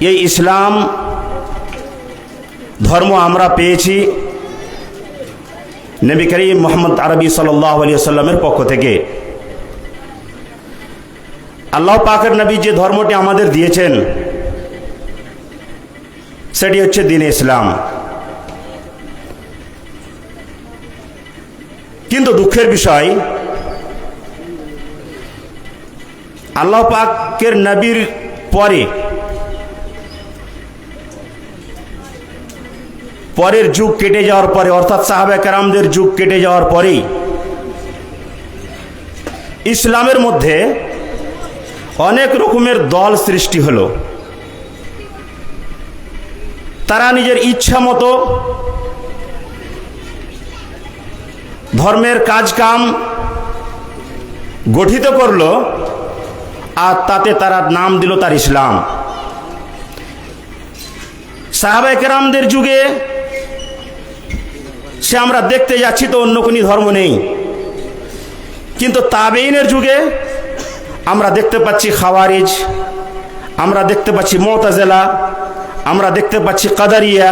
এই ইসলাম ধর্ম আমরা পেয়েছি নবী মোহাম্মদ আরবি সাল্লাহ সাল্লামের পক্ষ থেকে। আল্লাহ পাকের নবী যে ধর্মটি আমাদের দিয়েছেন, সেটি হচ্ছে দিন ইসলাম। কিন্তু দুঃখের বিষয়, আল্লাহ পাকের নবীর পরে পরের যুগ কেটে যাওয়ার পরে, অর্থাৎ সাহাবে কারামদের যুগ কেটে যাওয়ার পরেই ইসলামের মধ্যে অনেক রকমের দল সৃষ্টি হলো। তারা নিজের ইচ্ছা মতো ধর্মের কাজ কাম গঠিত করল আর তাতে তারা নাম দিল তার ইসলাম। সাহাবাই কেরামদের যুগে সে আমরা দেখতে যাচ্ছি তো অন্য কোনো ধর্ম নেই। কিন্তু তাবেইনের যুগে আমরা দেখতে পাচ্ছি খাওয়ারিজ, আমরা দেখতে পাচ্ছি মোতাজেলা আমরা দেখতে পাচ্ছি কাদারিয়া,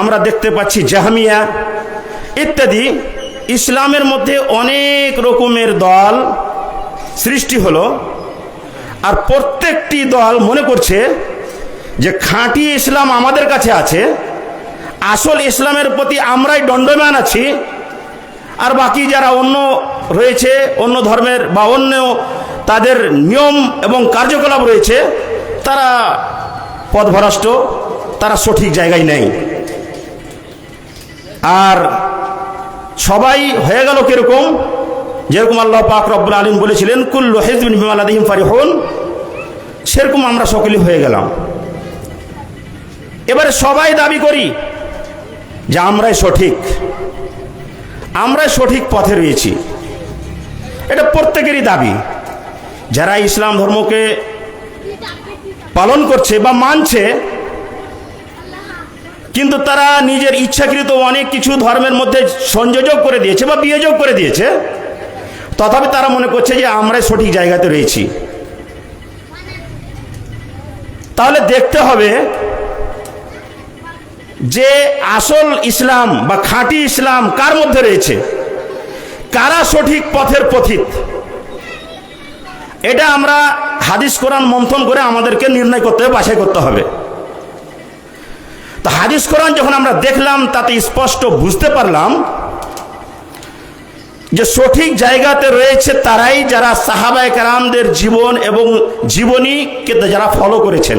আমরা দেখতে পাচ্ছি জাহামিয়া ইত্যাদি। ইসলামের মধ্যে অনেক রকমের দল সৃষ্টি হলো আর প্রত্যেকটি দল মনে করছে যে খাঁটি ইসলাম আমাদের কাছে আছে আসল ইসলামের প্রতি আমরাই দণ্ডমান আছি। আর বাকি যারা অন্য রয়েছে, অন্য ধর্মের বা অন্য তাদের নিয়ম এবং কার্যকলাপ রয়েছে, তারা পথভ্রষ্ট, তারা সঠিক জায়গায় নেই। আর সবাই হয়ে গেল কীরকম? যেরকম আল্লাহ পাক রব্বুল আলিম বলেছিলেন, কুল্লু হেজবিন বিমালাদিহিম ফারিহুন। সেরকম আমরা সকলেই হয়ে গেলাম। এবারে সবাই দাবি করি যে আমরাই সঠিক। আমরাই সঠিক পথে রয়েছি। এটা প্রত্যেকেরই দাবি। যারা ইসলাম ধর্মকে পালন করছে বা মানছে, কিন্তু তারা নিজের ইচ্ছাকৃত অনেক কিছু ধর্মের মধ্যে সংযোজক করে দিয়েছে বা বিয়োজক করে দিয়েছে, তথাপি তারা মনে করছে যে আমরাই সঠিক জায়গাতে রয়েছি। তাহলে দেখতে হবে যে আসল ইসলাম বা খাঁটি ইসলাম কার মধ্যে রয়েছে? কারা সঠিক পথের পথিত এটা আমরা হাদিস কোরআন মন্থন করে আমাদেরকে নির্ণয় করতে হবে, বাছাই করতে হবে। তো হাদিস কোরআন যখন আমরা দেখলাম, তাতে স্পষ্ট বুঝতে পারলাম যে সঠিক জায়গাতে রয়েছে তারাই যারা সাহাবায় কারামদের জীবন এবং জীবনীকে যারা ফলো করেছেন।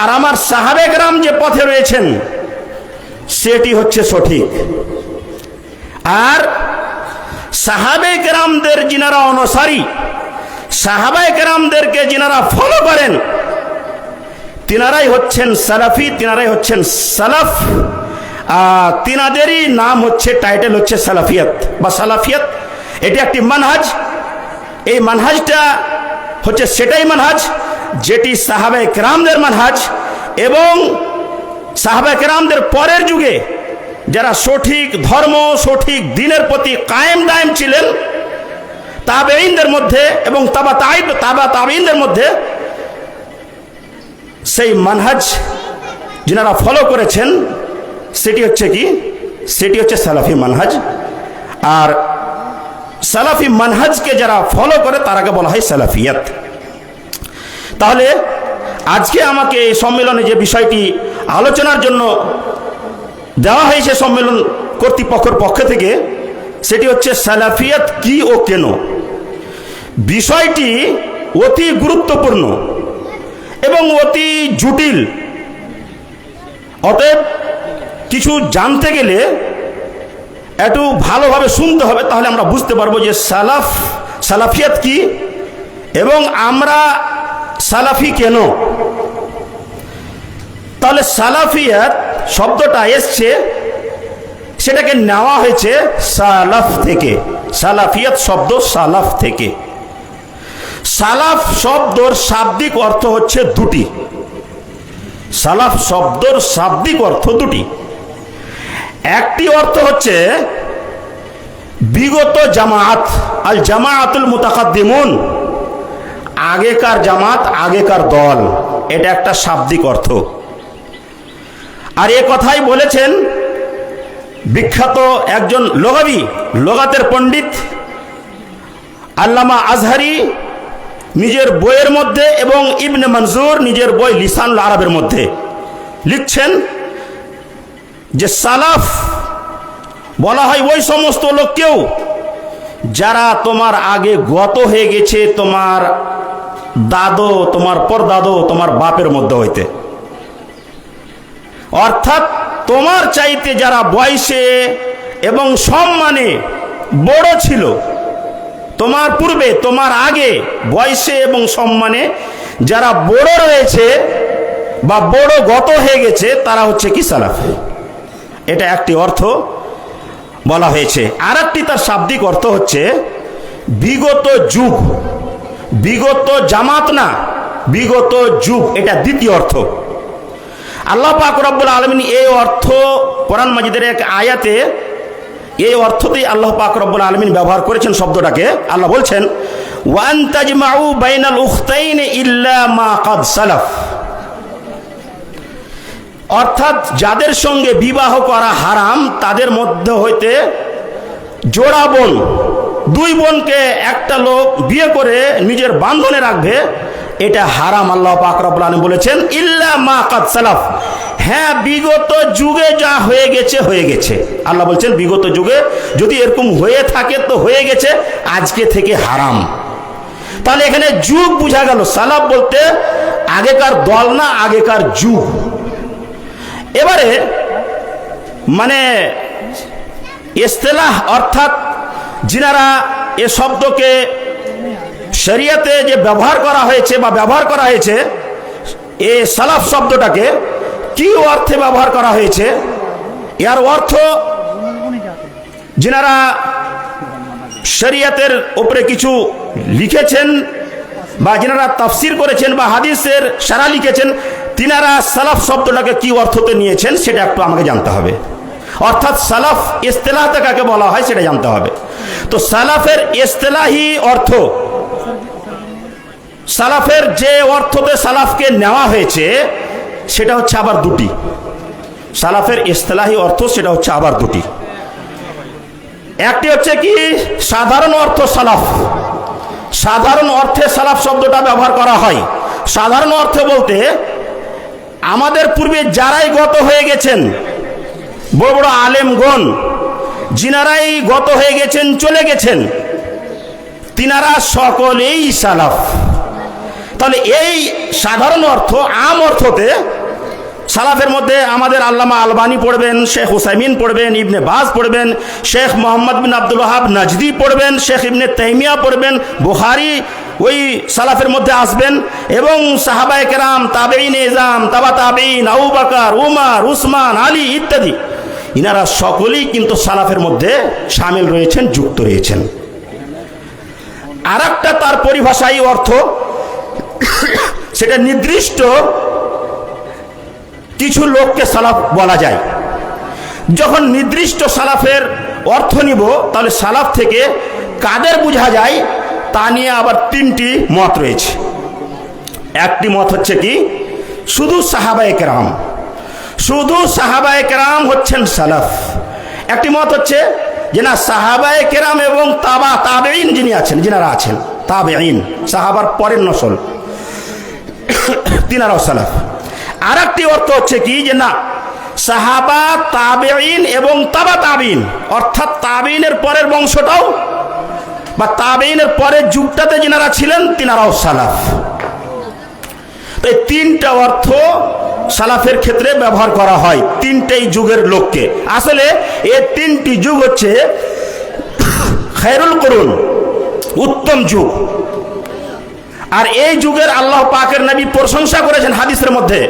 আর আমার সাহাবেগ্রাম যে পথে রয়েছেন, সেটি হচ্ছে সঠিক। আর সাহাবে গ্রামদের যিনারা অনুসারী সাহাবাই কেরামদেরকে যিনারা ফলো করেন, তিনারাই হচ্ছেন সালাফি, তিনারাই হচ্ছেন সালাফ তিনাদেরই নাম হচ্ছে টাইটেল হচ্ছে সালাফিয়াত বা সালাফিয়াত। এটি একটি মানহাজ। এই মানহাজটা হচ্ছে সেটাই মানহাজ যেটি সাহাবে কেরামদের মানহাজ এবং সাহাবে কেরামদের পরের যুগে যারা সঠিক ধর্ম, সঠিক দিনের প্রতি কায়েম দায়েম ছিলেন তাবেইনদের মধ্যে এবং তাবা তাইব, তাবা তাবেইনদের মধ্যে সেই মানহাজ যিনারা ফলো করেছেন, সেটি হচ্ছে কি? সেটি হচ্ছে সালাফি মানহাজ। আর সালাফি মানহাজকে যারা ফলো করে তারাকে বলা হয় সালাফিয়াত। তাহলে আজকে আমাকে এই সম্মেলনে যে বিষয়টি আলোচনার জন্য দেওয়া হয়েছে সম্মেলন কর্তৃপক্ষের পক্ষ থেকে, সেটি হচ্ছে সালাফিয়াত কি ও কেন? বিষয়টি অতি গুরুত্বপূর্ণ এবং অতি জটিল। অতএব কিছু জানতে গেলে একটু ভালোভাবে শুনতে হবে, তাহলে আমরা বুঝতে পারব যে সালাফ, সালাফিয়াত কি এবং আমরা সালাফি কেন? তাহলে সালাফিয়াত শব্দটা এসছে, সেটাকে নেওয়া হয়েছে সালাফ থেকে। সালাফিয়াত শব্দ সালাফ থেকে। সালাফ শব্দর শাব্দিক অর্থ হচ্ছে দুটি। সালাফ শব্দর শাব্দিক অর্থ দুটি। একটি অর্থ হচ্ছে বিগত জামাত আল জামায়াতুল মুতাকাদ্দিমুন। আগেকার জামাত, আগেকার দল। এটা একটা শাব্দিক অর্থ। আর এ কথাই বলেছেন বিখ্যাত একজন লোগাবি লোগাতের পণ্ডিত আল্লামা আজহারি নিজের বইয়ের মধ্যে এবং ইবনে মনজুর নিজের বই লিসানুল আরবের মধ্যে লিখছেন যে সালাফ বলা হয় ওই সমস্ত লোককেও, যারা তোমার আগে গত হয়ে গেছে, তোমার দাদো, তোমার পর দাদো তোমার বাপের মধ্যে হইতে। অর্থাৎ তোমার চাইতে যারা বয়সে এবং সম্মানে বড় ছিল, তোমার পূর্বে, তোমার আগে বয়সে এবং সম্মানে যারা বড় রয়েছে বা বড় গত হয়ে গেছে, তারা হচ্ছে কি সালাফ। এটা একটি অর্থ বলা হয়েছে। আর একটি তার শাব্দিক অর্থ হচ্ছে বিগত যুগ। বিগত জামাত না, বিগত যুগ, এটা দ্বিতীয় অর্থ। আল্লাহ পাক রব্বুল আলমিন এই অর্থ কোরআন মাজিদের এক আয়াতে এই অর্থতেই আল্লাহ পাক আলমিন ব্যবহার করেছেন শব্দটাকে। আল্লাহ বলছেন, ওয়ান তাজমাউ বাইনাল উখতাইন ইল্লা মা কাদ সালাফ। অর্থাৎ যাদের সঙ্গে বিবাহ করা হারাম, তাদের মধ্যে হইতে জোড়া বোন দুই বোনকে একটা লোক বিয়ে করে নিজের বান্ধনে রাখবে, এটা হারাম, আল্লাহ পাক রব্বুল বলেছেন, ইল্লা মা কাদ সালাফ। হ্যাঁ বিগত যুগে যা হয়ে গেছে হয়ে গেছে। আল্লাহ বলছেন, বিগত যুগে যদি এরকম হয়ে থাকে তো হয়ে গেছে, আজকে থেকে হারাম। তাহলে এখানে যুগ বোঝা গেল, সালাফ বলতে আগেকার দল না, আগেকার যুগ। এবারে মানে ইস্তেলাহ অর্থাৎ যিনারা এ শব্দকে শরিয়াতে যে ব্যবহার করা হয়েছে বা ব্যবহার করা হয়েছে, এ সালাফ শব্দটাকে কি অর্থে ব্যবহার করা হয়েছে? এর অর্থ যিনারা শরিয়াতের উপরে কিছু লিখেছেন বা যিনারা তাফসির করেছেন বা হাদিসের সারা লিখেছেন, তিনারা সালাফ শব্দটাকে কি অর্থতে নিয়েছেন সেটা একটু আমাকে জানতে হবে। অর্থাৎ সালাফ ইস্তেলাহতে কাকে বলা হয় সেটা জানতে হবে। তো সালাফের ইস্তেলাহি অর্থ, সালাফের যে অর্থতে সালাফকে নেওয়া হয়েছে, সেটা হচ্ছে আবার দুটি। সালাফের ইস্তেলাহি অর্থ, সেটা হচ্ছে আবার দুটি। একটি হচ্ছে কি, সাধারণ অর্থ সালাফ। সাধারণ অর্থে সালাফ শব্দটা ব্যবহার করা হয়। সাধারণ অর্থে বলতে, আমাদের পূর্বে যারাই গত হয়ে গেছেন বড় বড় আলেমগণ, যিনারাই গত হয়ে গেছেন, চলে গেছেন, তিনারা সকলেই সালাফ। তাহলে এই সাধারণ অর্থ, আম অর্থতে সালাফের মধ্যে আমাদের আল্লামা আলবানি পড়বেন, শেখ হুসাইমিন পড়বেন, ইবনে বাজ পড়বেন, শেখ মোহাম্মদ বিন আব্দুল ওয়াহাব নাজদি পড়বেন, শেখ ইবনে তাইমিয়া পড়বেন, বুখারি ওই সালাফের মধ্যে আসবেন এবং সাহাবায়ে কেরাম তাবেইন এজাম, তাবা তাবেইন আবু বাকার, উমার, উসমান, আলী ইত্যাদি। ইনারা সকলেই কিন্তু সালাফের মধ্যে সামিল রয়েছেন, যুক্ত রয়েছেন। আর একটা তার পরিভাষাই অর্থ, সেটা নির্দিষ্ট কিছু লোককে সালাফ বলা যায়। যখন নির্দিষ্ট সালাফের অর্থ নিব, তাহলে সালাফ থেকে কাদের বোঝা যায়, তা নিয়ে আবার তিনটি মত রয়েছে। একটি মত হচ্ছে কি, শুধু সাহাবায়ে কেরাম শুধু সাহাবায়ে কেরাম হচ্ছেন সালাফ। একটি মত হচ্ছে যে না, সাহাবায়ে কেরাম এবং তাবা তাবেইন যিনি আছেন, যিনারা আছেন তাবেইন সাহাবার পরের নসল, তিনারাও সালাফ। আর একটি অর্থ হচ্ছে কি যে না, সাহাবা তাবেইন এবং তাবা তাবিন অর্থাৎ তাবিনের পরের বংশটাও বা তাবেইনের পরের যুগটাতে যিনারা ছিলেন, তিনারাও সালাফ। এই তিনটা অর্থ সালাফের ক্ষেত্রে ব্যবহার করা হয় তিনটেই যুগের লোককে। আসলে এই তিনটি যুগ হচ্ছে খায়রুল করুন, উত্তম যুগ। আর এই যুগের আল্লাহ পাকের নবী প্রশংসা করেছেন হাদিসের মধ্যে।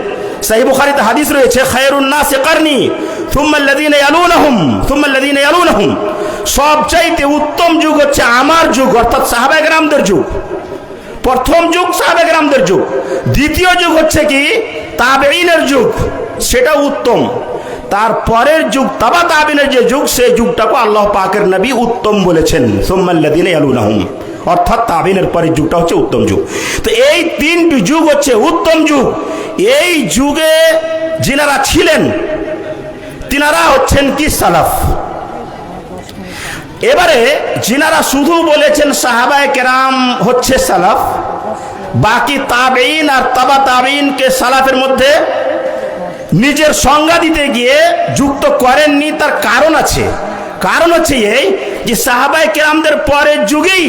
সাহি বুখারিতে হাদিস রয়েছে, খায়রুন নাস কারনি থুম্মা আল্লাযীনা ইয়ালুনহুম থুম্মা আল্লাযীনা ইয়ালুনহুম। সবচাইতে উত্তম যুগ হচ্ছে আমার যুগ, অর্থাৎ সাহাবায়ে কেরামদের যুগ। প্রথম যুগ সাহাবে গ্রামদের যুগ। দ্বিতীয় যুগ হচ্ছে কি? তাবেইনের যুগ, সেটা উত্তম। তার পরের যুগ, তাবা তাবিনের যে যুগ সেই যুগটাকে আল্লাহ পাকের নবী উত্তম বলেছেন। সোম্মাল্লাদিন আলুনাহুম অর্থাৎ তাবিনের পরের যুগটা হচ্ছে উত্তম যুগ। তো এই তিনটি যুগ হচ্ছে উত্তম যুগ। এই যুগে যিনারা ছিলেন, তিনারা হচ্ছেন কি সালাফ? এবারে যিনারা শুধু বলেছেন সাহাবায় কেরাম হচ্ছে সালাফ বাকি তাবেইন আর তাবা তাবেইনকে সালাফের মধ্যে নিজের সংজ্ঞা দিতে গিয়ে যুক্ত করেননি, তার কারণ আছে। কারণ হচ্ছে এই যে সাহাবায় কেরামদের পরের যুগেই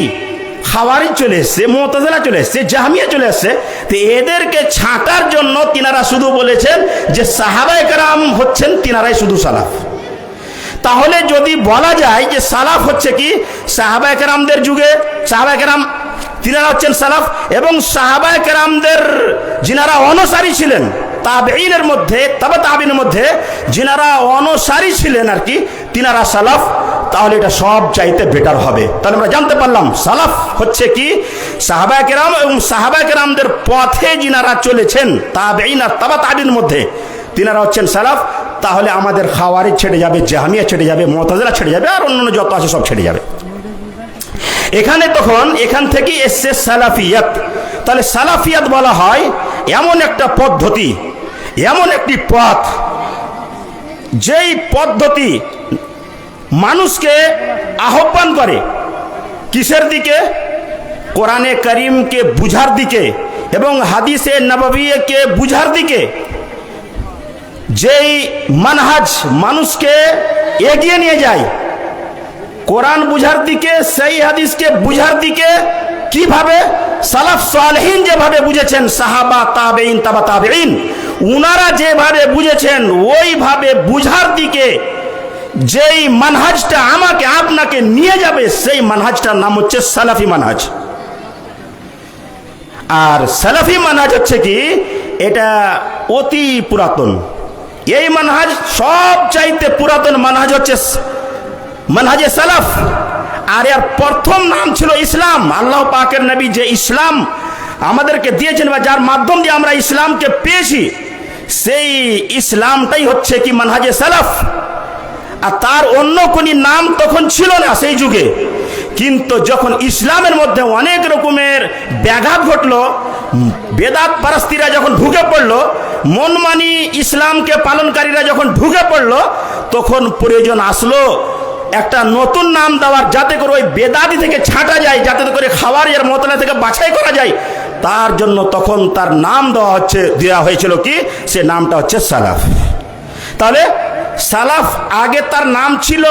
খাওয়ারি চলে এসছে, মোতাজেলা চলে এসছে, জাহামিয়া চলে এসছে। তো এদেরকে ছাঁটার জন্য তিনারা শুধু বলেছেন যে সাহাবায় কেরাম হচ্ছেন, তিনারাই শুধু সালাফ। তাহলে যদি বলা যায় যে সালাফ হচ্ছে কি সাহাবায় কেরামদের যুগে, সাহাবায় কেরাম তিনারা হচ্ছেন সালাফ এবং সাহাবায় কেরামদের যিনারা অনুসারী ছিলেন তাবেইনের মধ্যে, তবে তাবিনের মধ্যে যিনারা অনুসারী ছিলেন আর কি, তিনারা সালাফ, তাহলে এটা সব চাইতে বেটার হবে। তাহলে আমরা জানতে পারলাম, সালাফ হচ্ছে কি? সাহাবায় কেরাম এবং সাহাবায় কেরামদের পথে যিনারা চলেছেন তাবেইন আর তাবা তাবিনের মধ্যে, তিনারা হচ্ছেন সালাফ, তাহলে আমাদের খাওয়ারি ছেড়ে যাবে, জাহামিয়া ছেড়ে যাবে মতাজরা ছেড়ে যাবে, আর অন্যান্য যত আছে সব ছেড়ে যাবে। এখানে তখন এখান থেকে এসছে সালাফিয়াত। তাহলে সালাফিয়াত বলা হয় এমন একটা পদ্ধতি, এমন একটি পথ। যেই পদ্ধতি মানুষকে আহ্বান করে কিসের দিকে? কোরআনে করিমকে বুঝার দিকে এবং হাদিসে নববীকে বুঝার দিকে। যেই মানহাজ মানুষকে এগিয়ে নিয়ে যায় কোরআন বুঝার দিকে, সেই হাদিসকে বুঝার দিকে কীভাবে সালাফ সালহীন যেভাবে বুঝেছেন, সাহাবা তাবেইন তাবা তাবেইন উনারা যেভাবে বুঝেছেন, ওইভাবে বুঝার দিকে যেই মানহাজটা আমাকে, আপনাকে নিয়ে যাবে, সেই মানহাজটার নাম হচ্ছে সালাফি মানহাজ। আর সালাফি মানহাজ হচ্ছে কি, এটা অতি পুরাতন। এই মানহাজ সব চাইতে পুরাতন মানহাজ হচ্ছে মানহাজে সালাফ। আর এর প্রথম নাম ছিল ইসলাম। আল্লাহ পাকের নবী যে ইসলাম আমাদেরকে দিয়েছেন বা যার মাধ্যম দিয়ে আমরা ইসলামকে পেয়েছি, সেই ইসলামটাই হচ্ছে কি মানহাজে সালাফ। আর তার অন্য কোন নাম তখন ছিল না সেই যুগে। কিন্তু যখন ইসলামের মধ্যে অনেক রকমের ব্যাঘাত ঘটলো, বেদাত পারাস্তিরা যখন ঢুকে পড়ল, মনমানি ইসলামকে পালনকারীরা যখন ঢুকে পড়ল, তখন প্রয়োজন আসলো একটা নতুন নাম দেওয়ার, যাতে করে ওই বেদাদি থেকে ছাঁটা যায়, যাতে করে খাওয়ার এর মতলা থেকে বাছাই করা যায়, তার জন্য তখন তার নাম দেওয়া হচ্ছে, দেওয়া হয়েছিল কি? সে নামটা হচ্ছে সালাফ। তাহলে সালাফ আগে তার নাম ছিল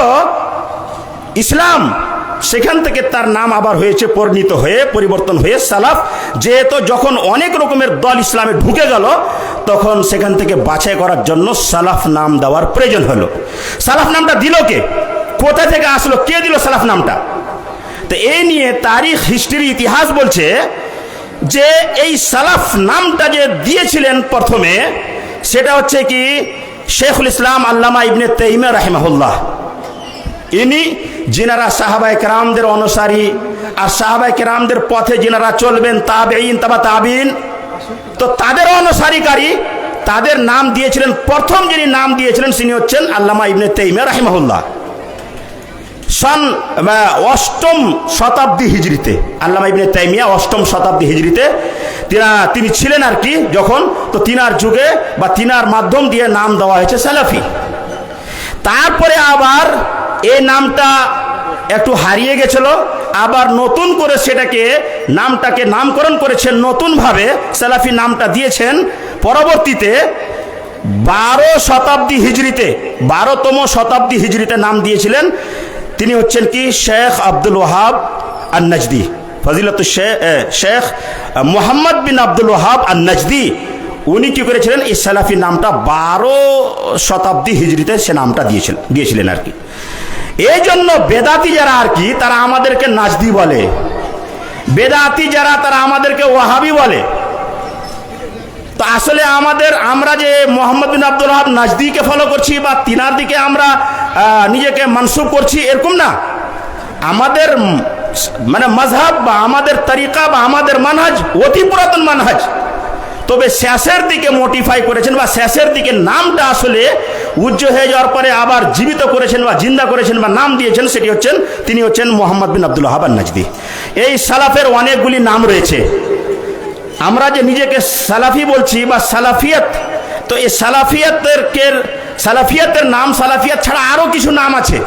ইসলাম, সেখান থেকে তার নাম আবার হয়েছে পরিণত হয়ে, পরিবর্তন হয়ে সালাফ। যেহেতু যখন অনেক রকমের দল ইসলামে ঢুকে গেল, তখন সেখান থেকে বাছাই করার জন্য সালাফ নাম দেওয়ার প্রয়োজন হলো। সালাফ নামটা দিল কে? কোথা থেকে আসলো? কে দিল সালাফ নামটা? তো এই নিয়ে তারিখ হিস্ট্রি ইতিহাস বলছে যে এই সালাফ নামটা যে দিয়েছিলেন প্রথমে, সেটা হচ্ছে কি? শেখুল ইসলাম আল্লামা ইবনে তেইমা রাহিমাহুল্লাহ। ইনি যিনারা সাহাবাই কেরামদের অনুসারী আর সাহাবাই কেরামদের পথে যিনারা চলবেন তাবেইন তাবা তাবিন তো তাদের অনুসারীকারী তাদের নাম দিয়েছিলেন, প্রথম যিনি নাম দিয়েছিলেন তিনি হচ্ছেন আল্লামা ইবনে তেইমা রাহিমাহুল্লাহ। সন অষ্টম শতাব্দী হিজড়িতে, আল্লামা ইবনে তাইমিয়া অষ্টম শতাব্দী হিজড়িতে, তিনা, তিনি ছিলেন আর কি যখন, তো তিনার যুগে বা তিনার মাধ্যম দিয়ে নাম দেওয়া হয়েছে সালাফি। তারপরে আবার এই নামটা একটু হারিয়ে গেছিল, আবার নতুন করে সেটাকে নামটাকে নামকরণ করেছেন, নতুনভাবে সালাফি নামটা দিয়েছেন। পরবর্তীতে বারো শতাব্দী হিজড়িতে, বারোতম শতাব্দী হিজড়িতে নাম দিয়েছিলেন তিনি হচ্ছেন কি? শেখ আব্দুল ওহাব আর নজদি ফজিলত শেখ মোহাম্মদ বিন আব্দুল ওহাব আর নজদি উনি কি করেছিলেন? এই সালাফি নামটা বারো শতাব্দী হিজড়িতে সে নামটা দিয়েছিলেন দিয়েছিলেন আর কি। এই জন্য বেদাতি যারা আর কি, তারা আমাদেরকে নাজদি বলে। বেদাতি যারা, তারা আমাদেরকে ওয়াহাবি বলে। তো আসলে আমাদের, আমরা যে মোহাম্মদ বিন আব্দুল হাব নাজদিকে ফলো করছি বা তিনার দিকে আমরা নিজেকে মানসুব করছি, এরকম না। আমাদের মানে মজহাব বা আমাদের তরিকা বা আমাদের মানহাজ অতি পুরাতন মানহাজ। তবে শেষের দিকে মোটিফাই করেছেন বা শেষের দিকে নামটা আসলে উজ্জ্ব হয়ে যাওয়ার পরে আবার জীবিত করেছেন বা জিন্দা করেছেন বা নাম দিয়েছেন, সেটি হচ্ছেন, তিনি হচ্ছেন মোহাম্মদ বিন আব্দুল হাবান নাজদি এই সালাফের অনেকগুলি নাম রয়েছে। আমরা যে নিজেকে সালাফি বলছি বা সালাফিয়াত, তো এই সালাফিয়াতের সালাফিয়াতের নাম, সালাফিয়াত ছাড়া আরও কিছু নাম আছে।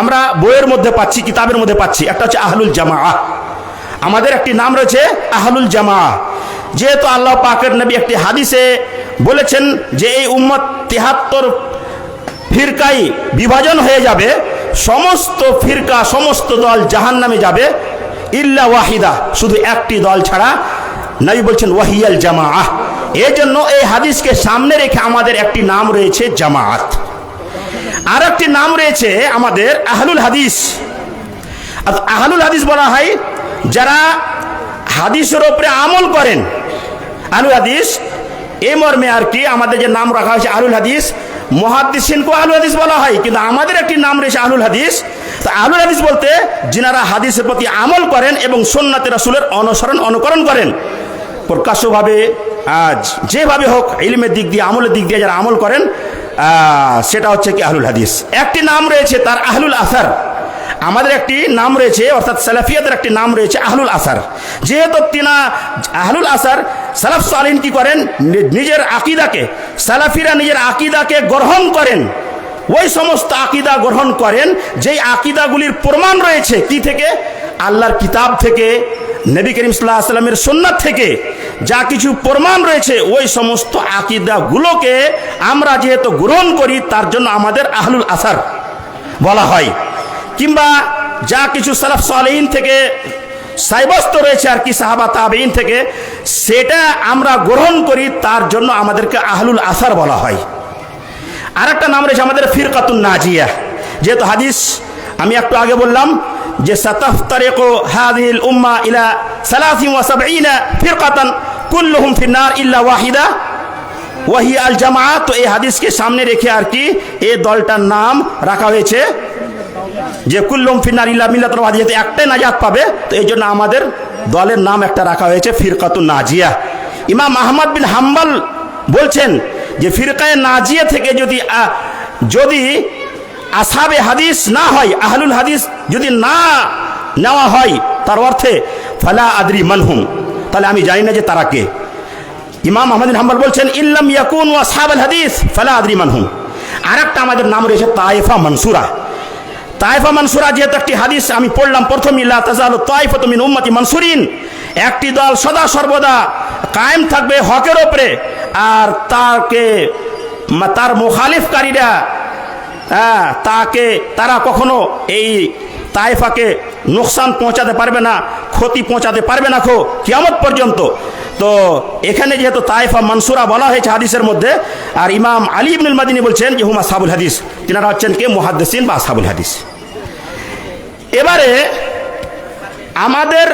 আমরা বইয়ের মধ্যে পাচ্ছি, কিতাবের মধ্যে পাচ্ছি। একটা হচ্ছে আহলুল জামা আমাদের একটি নাম রয়েছে আহলুল জামা যেহেতু আল্লাহ পাকের নবী একটি হাদিসে বলেছেন যে এই উম্মত তিহাত্তর ফিরকাই বিভাজন হয়ে যাবে, সমস্ত ফিরকা, সমস্ত দল জাহান নামে যাবে, ইল্লা ওয়াহিদা, শুধু একটি দল ছাড়া নবী বলছেন, ওয়াহিয়াল জামাআহ এই জন্য এই হাদিসকে সামনে রেখে আমাদের একটি নাম রয়েছে জামাত আর একটি নাম রয়েছে আমাদের আহলুল হাদিস। আহলুল হাদিস বলা হয়, যারা হাদিসের ওপরে আমল করেন। আহলুল হাদিস এই মর্মে আর কি আমাদের যে নাম রাখা হয়েছে আহলুল হাদিস মহাদিসিনকে আহলুল হাদিস বলা হয়, কিন্তু আমাদের একটি নাম রয়েছে আহলুল হাদিস। তো আহলুল হাদিস বলতে, যিনারা হাদিসের প্রতি আমল করেন এবং সোননাতে রাসুলের অনুসরণ, অনুকরণ করেন প্রকাশ্যভাবে যেভাবে হোক ইলমের দিক দিয়ে, আমলের দিক দিয়ে যারা আমল করেন সেটা হচ্ছে কি আহলুল হাদিস। একটি নাম রয়েছে তার আহলুল আসার। আমাদের একটি নাম রয়েছে, অর্থাৎ সালাফিয়াতের একটি নাম রয়েছে আহলুল আসার। যেহেতু তিনা আহলুল আসার, সালাফ সালিন কি করেন? নিজের আকিদাকে, সালাফিরা নিজের আকিদাকে গ্রহণ করেন। ওই সমস্ত আকিদা গ্রহণ করেন, যেই আকিদাগুলির প্রমাণ রয়েছে কি থেকে? আল্লাহর কিতাব থেকে, নবী করিম সাল্লাহ আসলামের সুন্নাত থেকে। যা কিছু প্রমাণ রয়েছে, ওই সমস্ত আকিদাগুলোকে আমরা যেহেতু গ্রহণ করি, তার জন্য আমাদের আহলুল আসার বলা হয়। কিংবা যা কিছু সালাফ সালেইন থেকে সাইবস্ত রয়েছে আর কি, সাহাবা তাবেইন থেকে, সেটা আমরা গ্রহণ করি, তার জন্য আমাদেরকে আহলুল আসার বলা হয়। আর একটা নাম রয়েছে আমাদের ফিরকাতুন নাজিয়া। যেহেতু হাদিস আমি একটু আগে বললাম যে সাতাফতারিকু হাদিল উম্মা ইলা সালাসিন ওয়া সাবঈনা ফিরকাতান কুল্লুহুম ফিন্নার ইল্লা ওয়াহিদা ওয়াহি আল জামা তো এই হাদিসকে সামনে রেখে আর কি এই দলটার নাম রাখা হয়েছে যে কুল্লুম ফিন্নার ইল্লা মিল্লাতুল ওয়াহিদা একটাই নাজাত পাবে। তো এই জন্য আমাদের দলের নাম একটা রাখা হয়েছে ফিরকাতুন নাজিয়া। ইমাম আহমদ বিন হাম্বল বলছেন যে ফিরকায় নাজিয়া থেকে যদি যদি আসাবে হাদিস না হয়, আহলুল হাদিস যদি না নেওয়া হয়, তার অর্থে ফালা আদরি মানহুম। তাহলে আমি জানি না যে তারা কে। ইমাম আহমদ হাম্বল বলছেন, ইল্লাম ইয়াকুন ওয়াসহাব আল হাদিস, ফালা আদরি মানহুম। আর একটা আমাদের নাম রয়েছে তাইফা মনসুরা। তাইফা মনসুরা যেহেতু একটি হাদিস, আমি পড়লাম প্রথম ইল্লা তাজালু তাইফা মিন উম্মতি মনসুরিন। একটি দল সদা সর্বদা কায়েম থাকবে হকের ওপরে আর তাকে, তার মুখালিফকারীরা হ্যাঁ তাকে তারা কখনো এই তাইফাকে নোকসান পৌঁছাতে পারবে না, ক্ষতি পৌঁছাতে পারবে না খো, কিয়ামত পর্যন্ত। তো এখানে যেহেতু তাইফা মনসুরা বলা হয়েছে হাদিসের মধ্যে, আর ইমাম আলী ইবনুল মাদিনী বলছেন যে হুমা সাবুল হাদিস, তিনারা হচ্ছেন কে? মুহাদ্দিসিন বা সাবুল হাদিস। এবারে আমাদের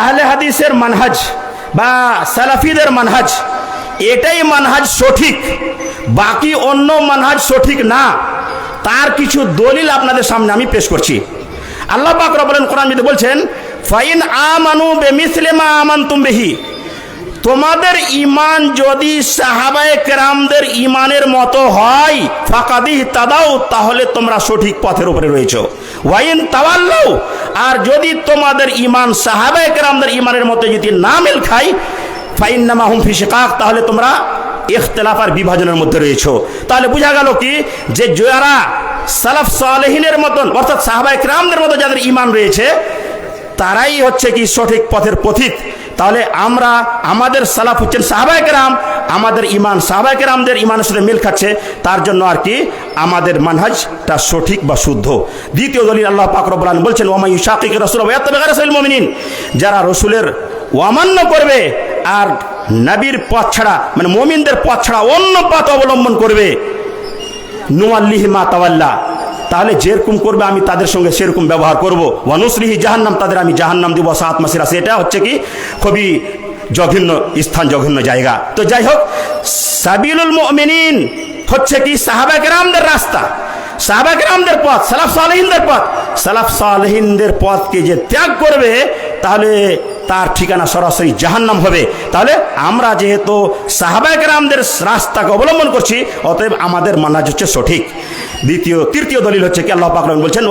আহলে হাদিসের মানহাজ বা সালাফিদের মানহাজ এটাই মানহাজ সঠিক। বাকি অন্য মানহাজ সঠিক না। তার কিছু দলিল আপনাদের সামনে আমি পেশ করছি। আল্লাহ পাক বলেন কোরআন যদি বলছেন, ফাইন আমানু বেমিসলেমা আমান তুমবেহি তোমাদের ইমান যদি সাহাবায়ে কেরামদের ইমানের মতো হয় ফাকাদি তাদাও তাহলে তোমরা সঠিক পথের উপরে রয়েছো। ওয়াইন তাওয়াল্লাও আর যদি তোমাদের ইমান সাহাবায়ে কেরামদের ইমানের মতো যদি না মেল খাই ফাইন্নামা হুম ফিশিকাক তাহলে তোমরা ইখতলাফ আর বিভাজনের মধ্যে রয়েছো। তাহলে বোঝা গেল কি? যে যারা সালাফ সালেহিনের মতন, অর্থাৎ সাহাবায়ে কেরামদের মতো যাদের ইমান রয়েছে, তারাই হচ্ছে কি সঠিক পথের পথিক। তাহলে আমরা, আমাদের সালাফ হচ্ছেন সাহাবায় কেরাম, আমাদের ইমান সাহাবায় কেরামদের ইমানের সাথে মিল খাচ্ছে, তার জন্য আর কি আমাদের মানহাজটা সঠিক বা শুদ্ধ। দ্বিতীয় দলিল আল্লাহ পাক রব্বুল আলামিন বলছেন ওমাই শাকিক রাসূল যারা রসুলের অমান্য করবে আর নবীর পথ ছাড়া মানে মমিনদের পথ ছাড়া অন্য পথ অবলম্বন করবে। নুয়াল্লিহি মা তাওয়াল্লা। তাহলে যেরকম করবে, আমি তাদের সঙ্গে সেরকম ব্যবহার করব। ওয়ানুসলিহি জাহান্নাম, তাদের আমি জাহান্নাম দিব, সাত মাসের এটা হচ্ছে কি? খুবই জঘন্য স্থান, জঘন্য জায়গা। তো যাই হোক, সাবিলুল মুমিনিন হচ্ছে কি? সাহাবাকেরামদের রাস্তা। সাহাবাকেরামদের পথ, সালাফ সালেহিনদের পথ। সালাফ সালেহিনদের পথকে যে ত্যাগ করবে তাহলে তার ঠিকানা সরাসরি জাহান্নাম হবে। তাহলে আমরা যেহেতু সাহাবাকেরামদের রাস্তাকে অবলম্বন করছি, অতএব আমাদের মানাজ হচ্ছে সঠিক। দ্বিতীয়, তৃতীয় দলিল হচ্ছে কি? আল্লাহ পাক রহমান বলছেন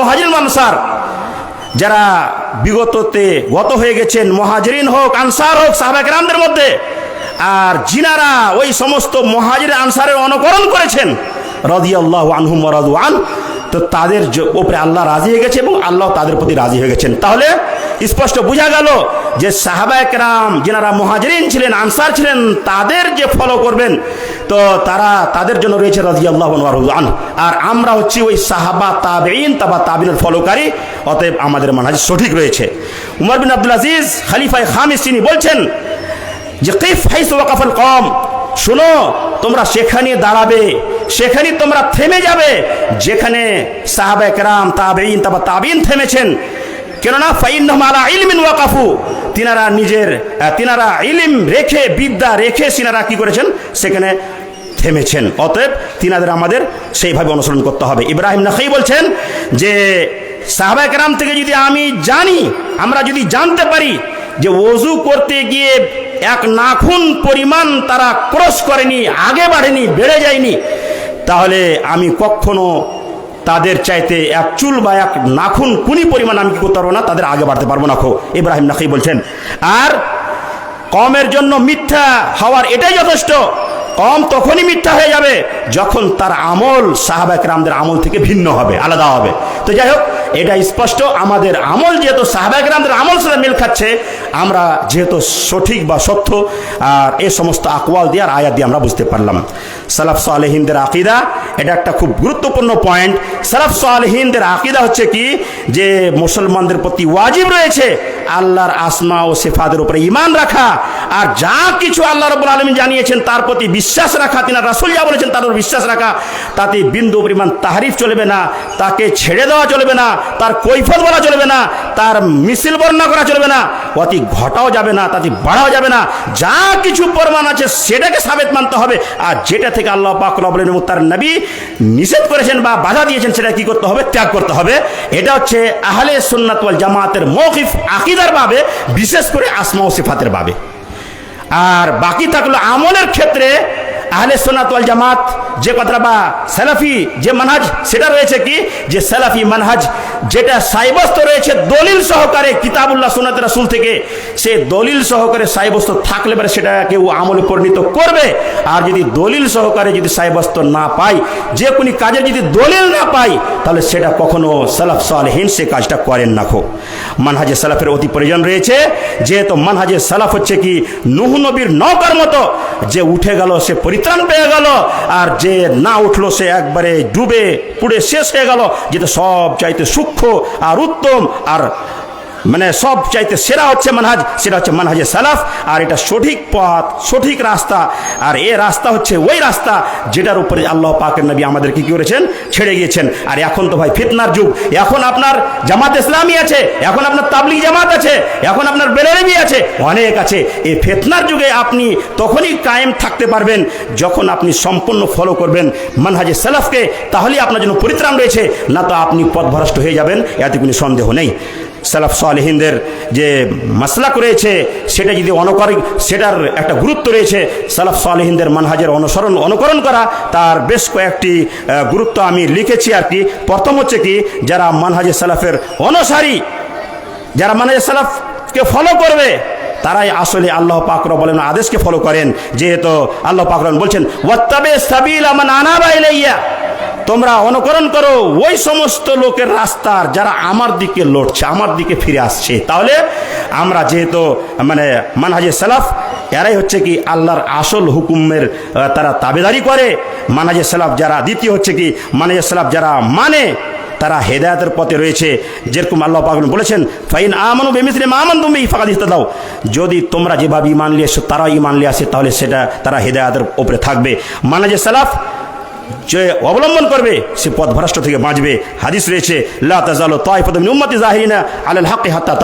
মুহাজিরিন ওয়াল আনসার। যারা বিগততে গত হয়ে গেছেন, মহাজরিন হোক, আনসার হোক সাহাবাকেরামদের মধ্যে, আর জিনারা ওই সমস্ত মহাজির আনসারের অনুকরণ করেছেন, রদিয়াল্লাহ আনহুম রাদু আন তো তাদের ওপরে আল্লাহ রাজি হয়ে গেছে এবং আল্লাহ তাদের প্রতি রাজি হয়ে গেছেন। তাহলে স্পষ্ট বোঝা গেল যে সাহাবা একরাম যেনারা মহাজরিন ছিলেন, আনসার ছিলেন, তাদের যে ফলো করবেন, তো তারা তাদের জন্য রয়েছে রাজিয়াল্লাহ আন আর আমরা হচ্ছি ওই সাহাবা তাবেইন তাবা তাবিনের ফলোকারী, অতএব আমাদের মানহাজ সঠিক রয়েছে। উমর বিন আব্দুল আজিজ খালিফাই খামিস তিনি বলছেন যে, কিফ হাইস ওয়াকাফাল কম শোনো, তোমরা সেখানে দাঁড়াবে সেখানে তোমরা থেমে যাবে। যেখানে সাহাবা একরাম তাবেইন তাবা তাবিন থেমেছেন। কেননা ফাইন্নহুম আলা ইলমিন ওয়াকাফু। তিনারা নিজের তিনারা ইলিম রেখে, বিদ্যা রেখে সিনারা কি করেছেন? সেখানে থেমেছেন। অতএব তিনাদের আমাদের সেইভাবে অনুসরণ করতে হবে। ইব্রাহিম নাখাই বলছেন যে সাহাবা একরাম থেকে যদি আমি জানি, আমরা যদি জানতে পারি যে ওযু করতে গিয়ে এক নাখুন পরিমাণ তারা ক্রস করেনি, আগে বাড়েনি, বেড়ে যায়নি তাহলে আমি কখনো তাদের চাইতে এক চুল বা এক নাখুন কুনি পরিমাণ আমি কি করতে পারব না? তাদের আগে বাড়তে পারব না, খো। ইব্রাহিম নাকি বলছেন, আর কমের জন্য মিথ্যা হওয়ার এটাই যথেষ্ট। কম তখনই মিথ্যা হয়ে যাবে যখন তার আমল সাহাবাক রামদের আমল থেকে ভিন্ন হবে, আলাদা হবে। তো যাই হোক, এটা স্পষ্ট, আমাদের আমল যেহেতু সাহাবাক রামদের আমল সাথে মিল খাচ্ছে, আমরা যেহেতু সঠিক বা সত্য, আর এ সমস্ত আকওয়াল দিয়ে আর আয়াত দিয়ে আমরা বুঝতে পারলাম। সালাফ সালেহিনদের আকিদা, এটা একটা খুব গুরুত্বপূর্ণ পয়েন্ট। সালাফ সালেহিনদের আকিদা হচ্ছে কি? যে মুসলমানদের প্রতি ওয়াজিব রয়েছে আল্লাহর আসমা ও সেফাদের উপরে ইমান রাখা, আর যা কিছু আল্লাহ রবুল আলমী জানিয়েছেন তার প্রতি বিশ্বাস রাখা তিনি রাসুল যা বলেছেন তার বিশ্বাস রাখা, তাতে বিন্দু পরিমাণ তাহারিফ চলবে না, তাকে ছেড়ে দেওয়া চলবে না, তার কৈফত বলা চলবে না, তার মিছিল বর্ণনা করা চলবে না, অতি ঘটাও যাবে না, তাতে বাড়াও যাবে না, যা কিছু প্রমাণ আছে সেটাকে সাবেত মানতে হবে, আর যেটা থেকে আল্লাহ পাক রব্বুল আলামিন তার নবী নিষেধ করেছেন বা বাধা দিয়েছেন সেটা কি করতে হবে? ত্যাগ করতে হবে। এটা হচ্ছে আহলে সুন্নাত জামাতের মৌখিফ আকিদার ভাবে বিশেষ করে আসমা ও সিফাতের ভাবে আর বাকি থাকল আমলের ক্ষেত্রে আহলে সোনাত ওয়াল জামাত, যে কথাটা বা সালাফি, যে মানহাজ, সেটা রয়েছে কি? যে সালাফি মানহাজ, যেটা সাইবস্ত রয়েছে দলিল সহকারে কিতাবুল্লাহ সোনাত রাসুল থেকে, সে দলিল সহকারে সাইবস্ত থাকলে পরে সেটা কেউ আমলে পরিণত করবে। আর যদি দলিল সহকারে যদি সাইবস্ত না পাই যে কোনো কাজে যদি দলিল না পাই তাহলে সেটা কখনো সালাফ সালহীন সে কাজটা করেন না খো। মানহাজে সালাফের অতি প্রয়োজন রয়েছে, যেহেতু মানহাজে সালাফ হচ্ছে কি, নুহ নবীর নৌকার মতো, যে উঠে গেল, সে পরিত্রাণ পেয়ে গেল। আর যে না উঠল, সে একবারে ডুবে পুড়ে শেষ হয়ে গেল। যেটা সব চাইতে সূক্ষ্ম আর উত্তম আর মানে সব চাইতে সেরা হচ্ছে মানহাজ, সেটা হচ্ছে মানহাজে সালাফ, আর এটা সঠিক পথ, সঠিক রাস্তা, আর এ রাস্তা হচ্ছে ওই রাস্তা যেটার উপরে আল্লাহ পাকের নবী আমাদেরকে কি করেছেন? ছেড়ে গিয়েছেন। আর এখন তো ভাই ফিতনার যুগ। এখন আপনার জামাত ইসলামী আছে, এখন আপনার তাবলিগ জামাত আছে, এখন আপনার বেরেবি আছে, অনেক আছে। এই ফেতনার যুগে আপনি তখনই কায়েম থাকতে পারবেন, যখন আপনি সম্পূর্ণ ফলো করবেন মানহাজে সালাফকে, তাহলেই আপনার জন্য পরিত্রাণ রয়েছে, না তো আপনি পথভ্রষ্ট হয়ে যাবেন, এতে কোনো সন্দেহ নেই। সালাফ সালেহিনদের যে মাসলাক রয়েছে, সেটা যদি অনুকর সেটার একটা গুরুত্ব রয়েছে, সালাফ সালেহিনদের মানহাজের অনুসরণ, অনুকরণ করা, তার বেশ কয়েকটি গুরুত্ব আমি লিখেছি আর কি। প্রথম হচ্ছে কি, যারা মানহাজে সালাফের অনুসারী, যারা মানহাজে সালাফকে ফলো করবে, তারাই আসলে আল্লাহ পাকর বলেন আদেশকে ফলো করেন। যেহেতু আল্লাহ পাকরন বলছেন, ওয়াত্তাবে সাবিল আমান আনাবা ইলাইয়া। তোমরা অনুকরণ করো, ওই সমস্ত লোকের রাস্তার যারা আমার দিকে লড়ছে, আমার দিকে ফিরে আসছে। তাহলে আমরা যেহেতু মানে মানহাজে সালাফ, এরাই হচ্ছে কি আল্লাহর আসল হুকুমের তারা তাবেদারি করে। মানহাজে সালাফ যারা, দ্বিতীয় হচ্ছে কি, মানহাজে সালাফ যারা মানে তারা হেদায়তের পথে রয়েছে। যেরকম আল্লাহ পাক বলেছেন, ফাইন আমানু বেমিসলে মামান তুমি ফাঁকা দিতে দাও যদি তোমরা যেভাবে ইমান নিয়ে এসো তারা ইমান নিয়ে আসে, তাহলে সেটা তারা হেদায়তের ওপরে থাকবে। মানা যে সালাফ যে অবলম্বন করবে, সে পথ ভ্রষ্ট থেকে বাঁচবে। হাদিস রয়েছে আলাল হাত্তা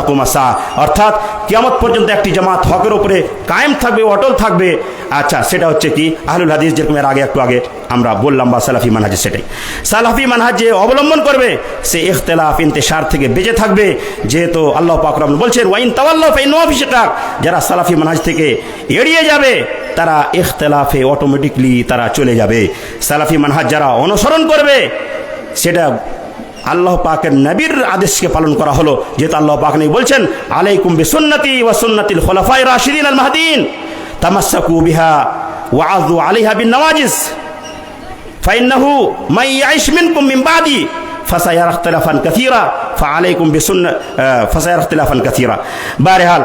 অর্থাৎ, কিয়ামত পর্যন্ত একটি জামাত হকের উপরে কায়েম থাকবে, অটল থাকবে। আচ্ছা সেটা হচ্ছে কি? আহলুল হাদিস যেরকম আগে, একটু আগে আমরা বললাম, বা সালাফি মানহাজ সেটাই। সালাফি মানহাজ যে অবলম্বন করবে, সে ইখতলাফ, ইন্তেশার থেকে বেঁচে থাকবে। যেহেতু আল্লাহ পাক রহমান বলছেন, ওয়াইন তাওয়াল্লাহ ফাইন অফিসটাক যারা সালাফি মানহাজ থেকে এড়িয়ে যাবে তারা ইখতলাফে অটোমেটিকলি তারা চলে যাবে। সালাফি মানহাজ যারা অনুসরণ করবে, সেটা আল্লাহ পাকের নবীর আদেশকে পালন করা হলো। যেহেতু আল্লাহ পাক নেই বলছেন, আলাইকুম বিসুন্নতি ওয়া সুন্নাতিল খোলাফাই রাশিদিন আল মাহদিন তামাসসাকু বিহা ওয়াযু আলাইহা বিন নওয়াজিস ফাইন্নাহু মাই ইয়াইশ মিনকুম মিন বাদি ফাসায়ারা ইখতিলাফান কাসীরা, ফাআলাইকুম বিসুন্না ফাসায়ারা ইখতিলাফান কাসীরা। বারহাল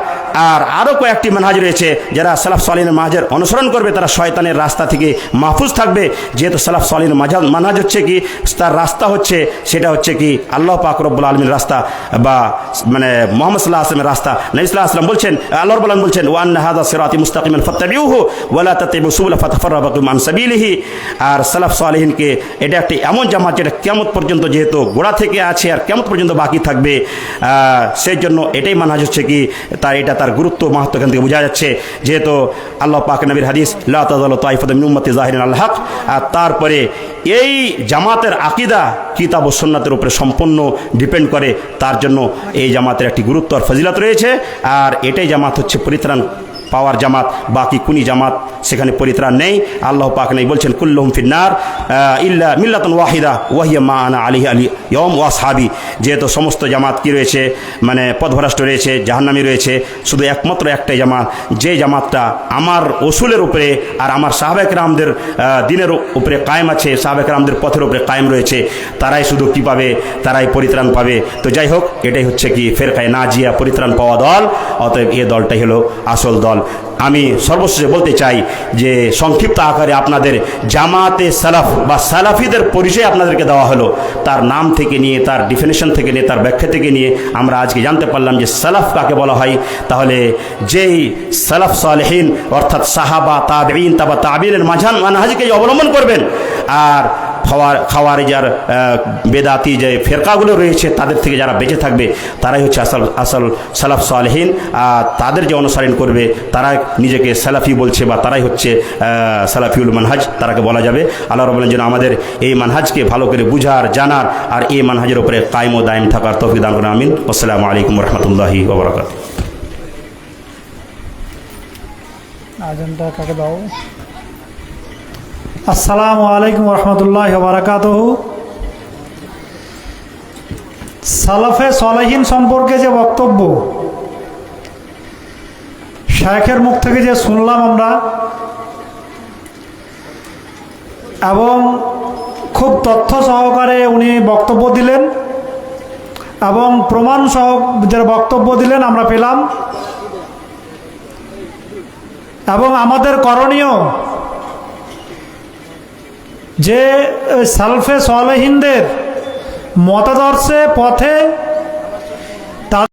আর আরও কয়েকটি মানহাজ রয়েছে যারা সালাফ সালিনের মাহাজের অনুসরণ করবে, তারা শয়তানের রাস্তা থেকে মাহফুজ থাকবে। যেহেতু সালাফ সালিনের মাঝাজ মানহাজ হচ্ছে কি, তার রাস্তা হচ্ছে, সেটা হচ্ছে কি, আল্লাহ পাক রব্বুল আলমীর রাস্তা বা মানে মোহাম্মদ সাল্লাহ আসলামের রাস্তা। নবী সাল্লাহ আসলাম বলছেন, আল্লাহ রব্বুল আলম বলছেন ওয়ান হাদা সিরাতি মুস্তাকিমান ফাত্তাবিউহু ওয়ালা তাতিবু সুবুলা ফাতাফাররাকুম আন সাবিলিহি। আর সালাফ সালিহিনকে এটা একটি এমন জামাত যেটা কেমন পর্যন্ত যেহেতু গোড়া থেকে আছে আর কেমন পর্যন্ত বাকি থাকবে সেই জন্য এটাই মানহাজ হচ্ছে কি, তার এটা তার গুরুত্ব মাহাত্ম এখান থেকে বোঝা যাচ্ছে। যেহেতু আল্লাহ পাক নবীর হাদিস, লা তাজালু তাইফাতুম উম্মতি জাহিরিন আল হক। আর তারপরে এই জামাতের আকিদা কিতাব ও সন্ন্যাতের উপরে সম্পূর্ণ ডিপেন্ড করে। তার জন্য এই জামাতের একটি গুরুত্ব আর ফজিলাত রয়েছে। আর এটাই জামাত হচ্ছে পরিত্রাণ পাওয়ার জামাত, বাকি কুনি জামাত সেখানে পরিত্রাণ নেই। আল্লাহ পাক নেই, বলছেন কুল্লুম ফিন্নার। ইল্লা মিল্লাতন ওয়াহিদা, ওয়াহিয়া মা আনা আলী আলী ইয়ম ওয়া সাহাবি যেহেতু সমস্ত জামাত কি রয়েছে? মানে পথভ্রষ্ট রয়েছে, জাহান্নামি রয়েছে, শুধু একমাত্র একটাই জামাত। যে জামাতটা আমার ওসুলের উপরে আর আমার সাহাবেক রামদের দিনের উপরে কায়েম আছে সাহাবেক রামদের পথের উপরে কায়েম রয়েছে, তারাই শুধু কি পাবে? তারাই পরিত্রাণ পাবে। তো যাই হোক, এটাই হচ্ছে কি ফেরকায় না জিয়া পরিত্রাণ পাওয়া দল। অতএব এ দলটাই হলো আসল দল। আমি সর্বশেষে বলতে চাই যে সংক্ষিপ্ত আকারে আপনাদের জামাতে সালাফ বা সালাফিদের পরিচয় আপনাদেরকে দেওয়া হলো। তার নাম থেকে নিয়ে, তার ডিফিনেশন থেকে নিয়ে, তার ব্যাখ্যা থেকে নিয়ে আমরা আজকে জানতে পারলাম যে সালাফ কাকে বলা হয়। তাহলে যেই সালাফ সালেহীন, অর্থাৎ সাহাবা তাবিন তাবা তাবিনের মাঝান মানহাজিকে অবলম্বন করবেন। আর খাওয়ার, খাওয়ারিজার বেদাতি যে ফেরকাগুলো রয়েছে তাদের থেকে যারা বেঁচে থাকবে, তারাই হচ্ছে আসল আসল সালাফ সালহীন। আর তাদের যে অনুসরণ করবে তারা নিজেকে সালাফি বলছে বা তারাই হচ্ছে সালাফিউল মানহাজ, তারাকে বলা যাবে। আল্লাহ রবলেন যেন আমাদের এই মানহাজকে ভালো করে বুঝার, জানার আর এই মানহাজের উপরে কায়েম ও দায়েম থাকার তৌফিক দান করেন, আমিন। আসসালামু আলাইকুম রহমতুল্লাহি ওবরাকাত কাকে দাও? আসসালামু আলাইকুম রহমতুল্লাহ বারাকাত সালাফে সলাহীন সম্পর্কে যে বক্তব্য, শায়েখের মুখ থেকে যে শুনলাম আমরা, এবং খুব তথ্য সহকারে উনি বক্তব্য দিলেন, এবং প্রমাণ সহ যে বক্তব্য দিলেন আমরা পেলাম, এবং আমাদের করণীয় যে সালফে সলেহিনদের মতাদর্শে পথে